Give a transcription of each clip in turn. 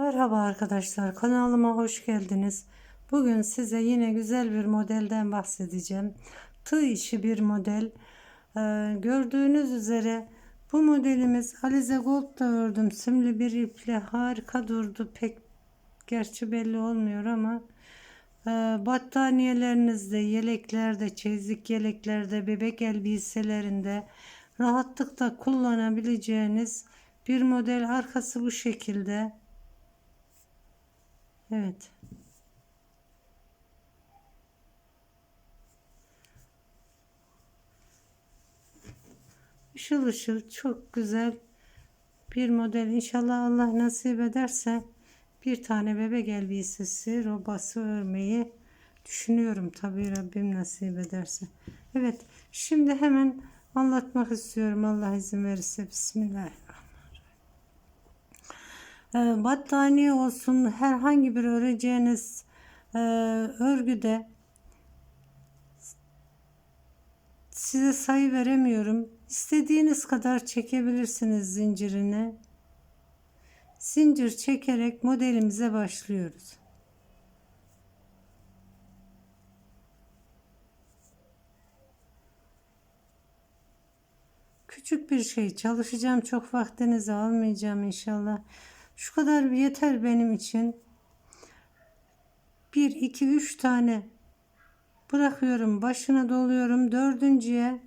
Merhaba arkadaşlar kanalıma hoş geldiniz. Bugün size yine güzel bir modelden bahsedeceğim. Tığ işi bir model. Ee, gördüğünüz üzere bu modelimiz Alize Gold'da ördüm. Simli bir iple harika durdu. Pek gerçi belli olmuyor ama e, battaniyelerinizde, yeleklerde, çeyizlik yeleklerde, bebek elbiselerinde rahatlıkla kullanabileceğiniz bir model. Arkası bu şekilde. Evet. Işıl ışıl çok güzel bir model. İnşallah Allah nasip ederse bir tane bebek elbisesi robası örmeyi düşünüyorum. Tabii Rabbim nasip ederse. Evet. Şimdi hemen anlatmak istiyorum. Allah izin verirse. Bismillahirrahmanirrahim. Ee, battaniye olsun herhangi bir öreceğiniz e, örgüde size sayı veremiyorum. İstediğiniz kadar çekebilirsiniz zincirini. Zincir çekerek modelimize başlıyoruz. Küçük bir şey çalışacağım. Çok vaktinizi almayacağım inşallah. Şu kadar yeter benim için. 1 2 3 tane bırakıyorum. Başına doluyorum. Dördüncüye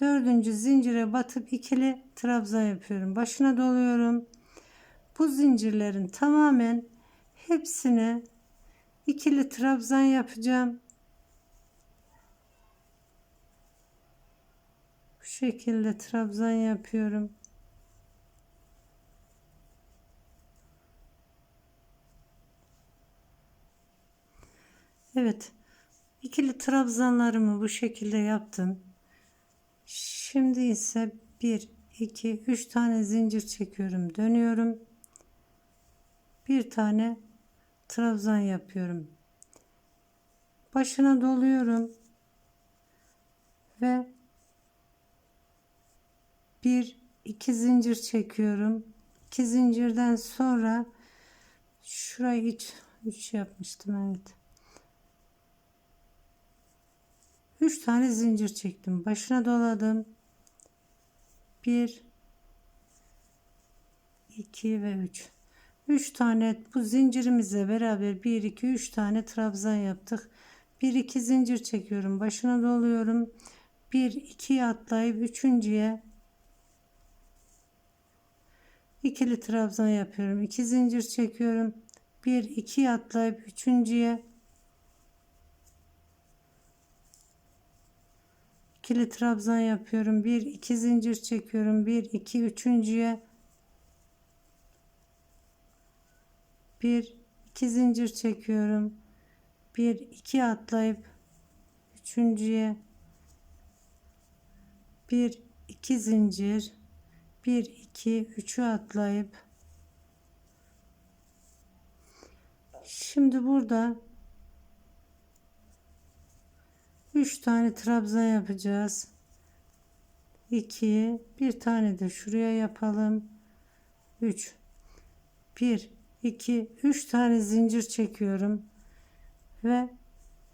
dördüncü zincire batıp ikili trabzan yapıyorum. Başına doluyorum. Bu zincirlerin tamamen hepsine ikili trabzan yapacağım. Bu şekilde trabzan yapıyorum. Evet. ikili trabzanlarımı bu şekilde yaptım. Şimdi ise 1 2 3 tane zincir çekiyorum. Dönüyorum. Bir tane trabzan yapıyorum. Başına doluyorum. Ve bir iki zincir çekiyorum. İki zincirden sonra şurayı hiç 3 yapmıştım evet. 3 tane zincir çektim. Başına doladım. 1 2 ve 3. 3 tane bu zincirimizle beraber 1 2 3 tane trabzan yaptık. 1 2 zincir çekiyorum. Başına doluyorum. 1 2 atlayıp üçüncüye ikili trabzan yapıyorum. 2 zincir çekiyorum. 1 2 atlayıp üçüncüye ikili trabzan yapıyorum. 1 2 zincir çekiyorum. 1 2 üçüncüye 1 2 zincir çekiyorum. 1 2 atlayıp üçüncüye 1 2 zincir 1 2 3'ü atlayıp şimdi burada 3 tane trabzan yapacağız. 2 bir tane de şuraya yapalım. 3 1 2 3 tane zincir çekiyorum ve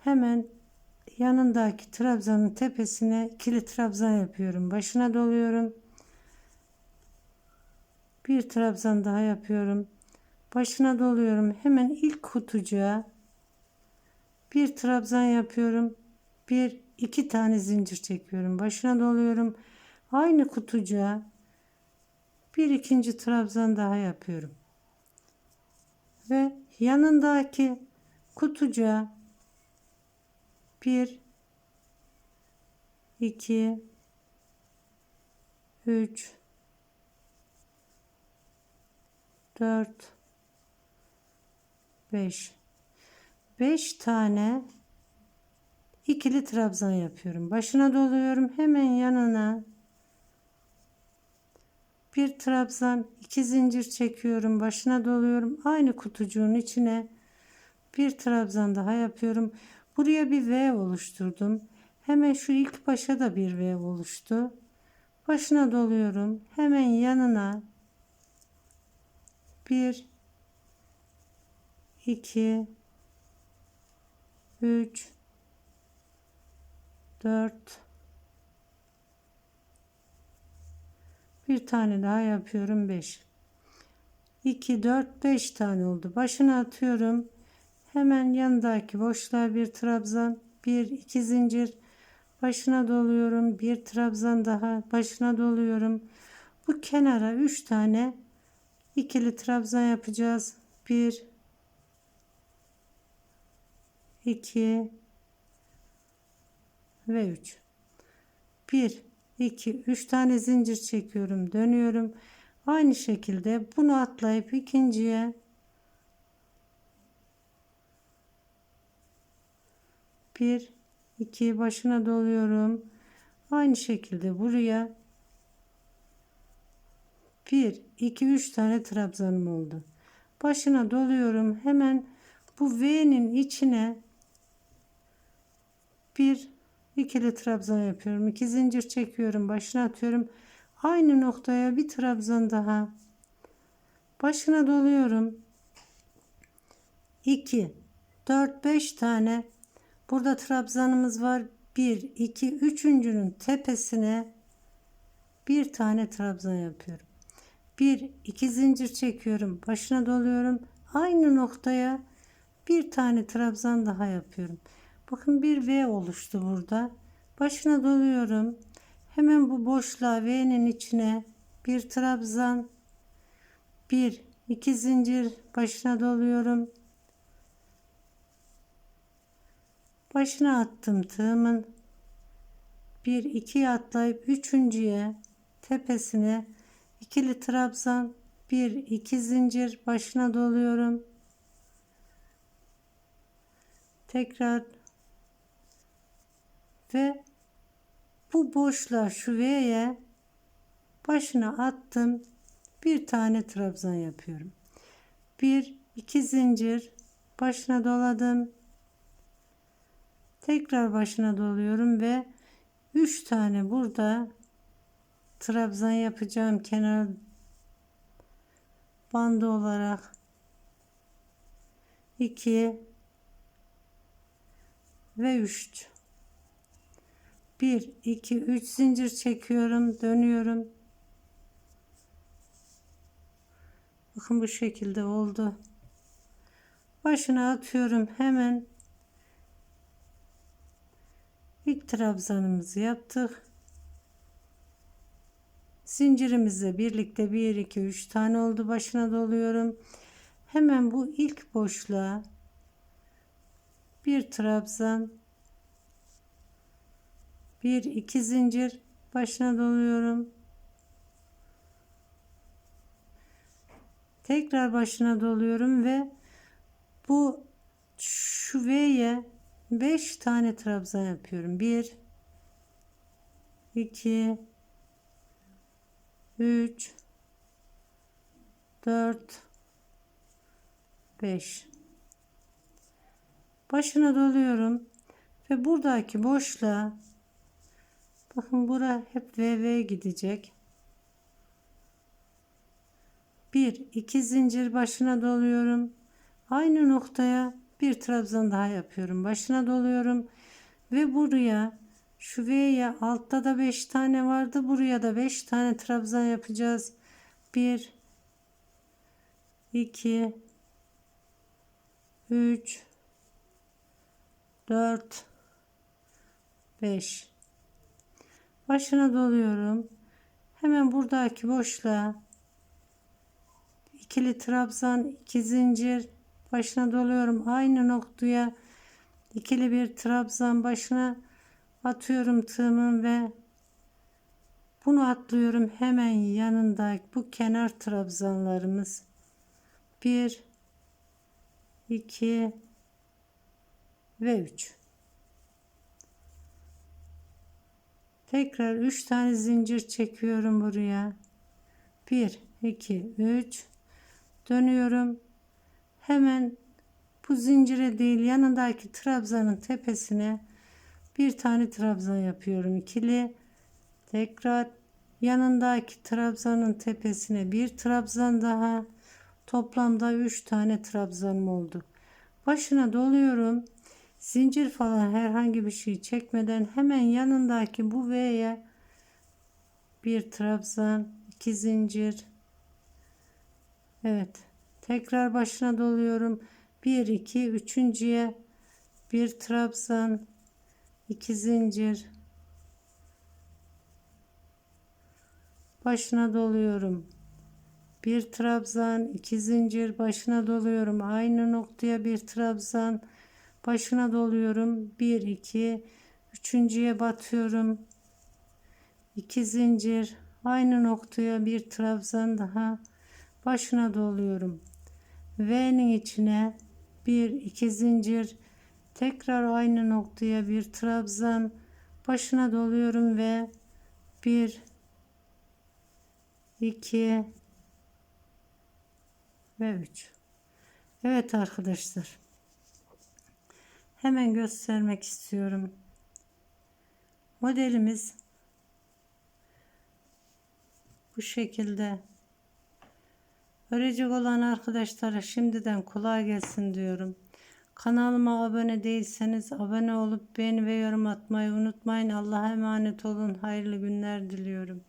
hemen yanındaki trabzanın tepesine ikili trabzan yapıyorum. Başına doluyorum. Bir trabzan daha yapıyorum. Başına doluyorum. Hemen ilk kutucuğa bir trabzan yapıyorum bir iki tane zincir çekiyorum. Başına doluyorum. Aynı kutucuğa bir ikinci trabzan daha yapıyorum. Ve yanındaki kutucuğa bir iki üç dört beş. Beş tane ikili trabzan yapıyorum. Başına doluyorum. Hemen yanına bir trabzan, iki zincir çekiyorum. Başına doluyorum. Aynı kutucuğun içine bir trabzan daha yapıyorum. Buraya bir V oluşturdum. Hemen şu ilk başa da bir V oluştu. Başına doluyorum. Hemen yanına 1 2 3 4 bir tane daha yapıyorum 5 2 4 5 tane oldu. Başına atıyorum. Hemen yanındaki boşluğa bir trabzan 1 2 zincir. Başına doluyorum bir trabzan daha. Başına doluyorum. Bu kenara 3 tane ikili trabzan yapacağız. 1 2 ve 3 1 2 3 tane zincir çekiyorum dönüyorum. Aynı şekilde bunu atlayıp ikinciye bir iki başına doluyorum. Aynı şekilde buraya 1 2 3 tane trabzanım oldu. Başına doluyorum hemen bu V'nin içine bir ikili trabzan yapıyorum. iki zincir çekiyorum. Başına atıyorum. Aynı noktaya bir trabzan daha. Başına doluyorum. 2 4 5 tane burada trabzanımız var. 1 2 üçüncünün tepesine bir tane trabzan yapıyorum. 1 2 zincir çekiyorum. Başına doluyorum. Aynı noktaya bir tane trabzan daha yapıyorum. Bakın bir V oluştu burada. Başına doluyorum. Hemen bu boşluğa V'nin içine bir trabzan, bir iki zincir başına doluyorum. Başına attım tığımın. Bir iki atlayıp üçüncüye tepesine ikili trabzan, bir iki zincir başına doluyorum. Tekrar ve bu boşluğa şu V'ye başına attım. Bir tane trabzan yapıyorum. Bir, iki zincir başına doladım. Tekrar başına doluyorum ve üç tane burada trabzan yapacağım kenar bandı olarak 2 ve 3 1 2 3 zincir çekiyorum dönüyorum. Bakın bu şekilde oldu. Başına atıyorum hemen. İlk trabzanımızı yaptık. Zincirimizle birlikte 1 2 3 tane oldu. Başına doluyorum. Hemen bu ilk boşluğa bir trabzan bir iki zincir. Başına doluyorum tekrar başına doluyorum ve bu şu V'ye 5 tane trabzan yapıyorum. 1 2 3 4 5 başına doluyorum ve buradaki boşluğa bakın bura hep VV gidecek. Bir iki zincir başına doluyorum. Aynı noktaya bir trabzan daha yapıyorum. Başına doluyorum. Ve buraya şu V'ye altta da 5 tane vardı. Buraya da 5 tane trabzan yapacağız. 1 2 3 4 5 başına doluyorum. Hemen buradaki boşluğa ikili trabzan iki zincir başına doluyorum. Aynı noktaya ikili bir trabzan başına atıyorum tığımın ve bunu atlıyorum hemen yanında bu kenar trabzanlarımız. 1 2 ve 3 tekrar 3 tane zincir çekiyorum buraya. 1 2 3 dönüyorum. Hemen bu zincire değil yanındaki trabzanın tepesine bir tane trabzan yapıyorum ikili. Tekrar yanındaki trabzanın tepesine bir trabzan daha. Toplamda 3 tane trabzanım oldu. Başına doluyorum. Zincir falan herhangi bir şey çekmeden hemen yanındaki bu V'ye bir trabzan, iki zincir. Evet. Tekrar başına doluyorum. 1 2 üçüncüye bir trabzan, iki zincir. Başına doluyorum. Bir trabzan, iki zincir başına doluyorum. Aynı noktaya bir trabzan, başına doluyorum. 1 2 üçüncüye batıyorum. 2 zincir aynı noktaya bir trabzan daha başına doluyorum. V'nin içine bir iki zincir tekrar aynı noktaya bir trabzan başına doluyorum ve bir iki ve üç. Evet arkadaşlar. Hemen göstermek istiyorum. Modelimiz bu şekilde örecek olan arkadaşlara şimdiden kolay gelsin diyorum. Kanalıma abone değilseniz abone olup beğeni ve yorum atmayı unutmayın. Allah'a emanet olun. Hayırlı günler diliyorum.